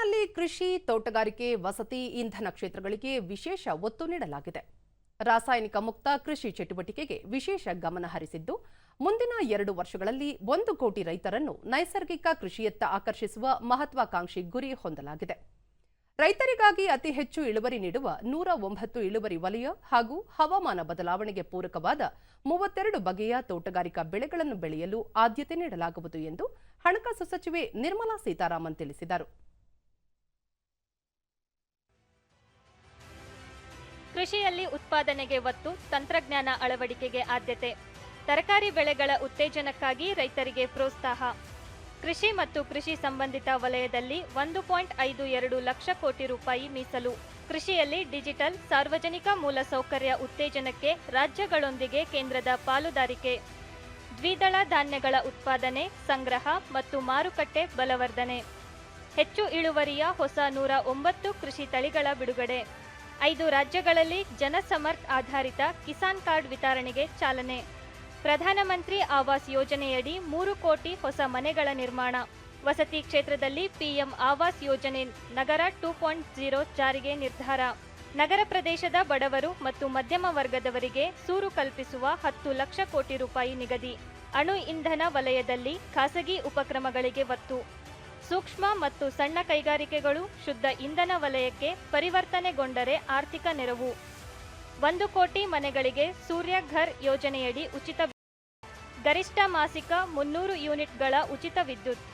ಬಜೆಟ್ನಲ್ಲಿ ಕೃಷಿ, ತೋಟಗಾರಿಕೆ, ವಸತಿ, ಇಂಧನ ಕ್ಷೇತ್ರಗಳಿಗೆ ವಿಶೇಷ ಒತ್ತು ನೀಡಲಾಗಿದೆ. ರಾಸಾಯನಿಕ ಮುಕ್ತ ಕೃಷಿ ಚಟುವಟಿಕೆಗೆ ವಿಶೇಷ ಗಮನ ಹರಿಸಿದ್ದು, ಮುಂದಿನ ಎರಡು ವರ್ಷಗಳಲ್ಲಿ ಒಂದು ಕೋಟಿ ರೈತರನ್ನು ನೈಸರ್ಗಿಕ ಕೃಷಿಯತ್ತ ಆಕರ್ಷಿಸುವ ಮಹತ್ವಾಕಾಂಕ್ಷಿ ಗುರಿ ಹೊಂದಲಾಗಿದೆ. ರೈತರಿಗಾಗಿ ಅತಿ ಹೆಚ್ಚು ಇಳುವರಿ ನೀಡುವ ನೂರ ಒಂಬತ್ತು ಇಳುವರಿ ವಲಯ ಹಾಗೂ ಹವಾಮಾನ ಬದಲಾವಣೆಗೆ ಪೂರಕವಾದ ಮೂವತ್ತೆರಡು ಬಗೆಯ ತೋಟಗಾರಿಕಾ ಬೆಳೆಗಳನ್ನು ಬೆಳೆಯಲು ಆದ್ಯತೆ ನೀಡಲಾಗುವುದು ಎಂದು ಹಣಕಾಸು ಸಚಿವೆ ನಿರ್ಮಲಾ ಸೀತಾರಾಮನ್ ತಿಳಿಸಿದರು. ಕೃಷಿಯಲ್ಲಿ ಉತ್ಪಾದನೆಗೆ ಒತ್ತು, ತಂತ್ರಜ್ಞಾನ ಅಳವಡಿಕೆಗೆ ಆದ್ಯತೆ. ತರಕಾರಿ ಬೆಳೆಗಳ ಉತ್ತೇಜನಕ್ಕಾಗಿ ರೈತರಿಗೆ ಪ್ರೋತ್ಸಾಹ. ಕೃಷಿ ಮತ್ತು ಕೃಷಿ ಸಂಬಂಧಿತ ವಲಯದಲ್ಲಿ ಒಂದು ಪಾಯಿಂಟ್ ಐದು ಎರಡು ಲಕ್ಷ ಕೋಟಿ ರೂಪಾಯಿ ಮೀಸಲು. ಕೃಷಿಯಲ್ಲಿ ಡಿಜಿಟಲ್, ಸಾರ್ವಜನಿಕ ಮೂಲಸೌಕರ್ಯ ಉತ್ತೇಜನಕ್ಕೆ ರಾಜ್ಯಗಳೊಂದಿಗೆ ಕೇಂದ್ರದ ಪಾಲುದಾರಿಕೆ. ದ್ವಿದಳ ಧಾನ್ಯಗಳ ಉತ್ಪಾದನೆ, ಸಂಗ್ರಹ ಮತ್ತು ಮಾರುಕಟ್ಟೆ ಬಲವರ್ಧನೆ. ಹೆಚ್ಚು ಇಳುವರಿಯ ಹೊಸ ನೂರ ಒಂಬತ್ತು ಕೃಷಿ ತಳಿಗಳ ಬಿಡುಗಡೆ. ಐದು ರಾಜ್ಯಗಳಲ್ಲಿ ಜನಸಮರ್ಥ್ ಆಧಾರಿತ ಕಿಸಾನ್ ಕಾರ್ಡ್ ವಿತರಣೆಗೆ ಚಾಲನೆ. ಪ್ರಧಾನಮಂತ್ರಿ ಆವಾಸ್ ಯೋಜನೆಯಡಿ ಮೂರು ಕೋಟಿ ಹೊಸ ಮನೆಗಳ ನಿರ್ಮಾಣ. ವಸತಿ ಕ್ಷೇತ್ರದಲ್ಲಿ ಪಿಎಂ ಆವಾಸ್ ಯೋಜನೆ ನಗರ ಟೂ ಪಾಯಿಂಟ್ ಜೀರೋ ಜಾರಿಗೆ ನಿರ್ಧಾರ. ನಗರ ಪ್ರದೇಶದ ಬಡವರು ಮತ್ತು ಮಧ್ಯಮ ವರ್ಗದವರಿಗೆ ಸೂರು ಕಲ್ಪಿಸುವ ಹತ್ತು ಲಕ್ಷ ಕೋಟಿ ರೂಪಾಯಿ ನಿಗದಿ. ಅಣು ಇಂಧನ ವಲಯದಲ್ಲಿ ಖಾಸಗಿ ಉಪಕ್ರಮಗಳಿಗೆ ಒತ್ತು. ಸೂಕ್ಷ್ಮ ಮತ್ತು ಸಣ್ಣ ಕೈಗಾರಿಕೆಗಳು ಶುದ್ಧ ಇಂಧನ ವಲಯಕ್ಕೆ ಪರಿವರ್ತನೆಗೊಂಡರೆ ಆರ್ಥಿಕ ನೆರವು. ಒಂದು ಕೋಟಿ ಮನೆಗಳಿಗೆ ಸೂರ್ಯ ಘರ್ ಯೋಜನೆಯಡಿ ಉಚಿತ ಗರಿಷ್ಠ ಮಾಸಿಕ ಮುನ್ನೂರು ಯೂನಿಟ್ಗಳ ಉಚಿತ ವಿದ್ಯುತ್.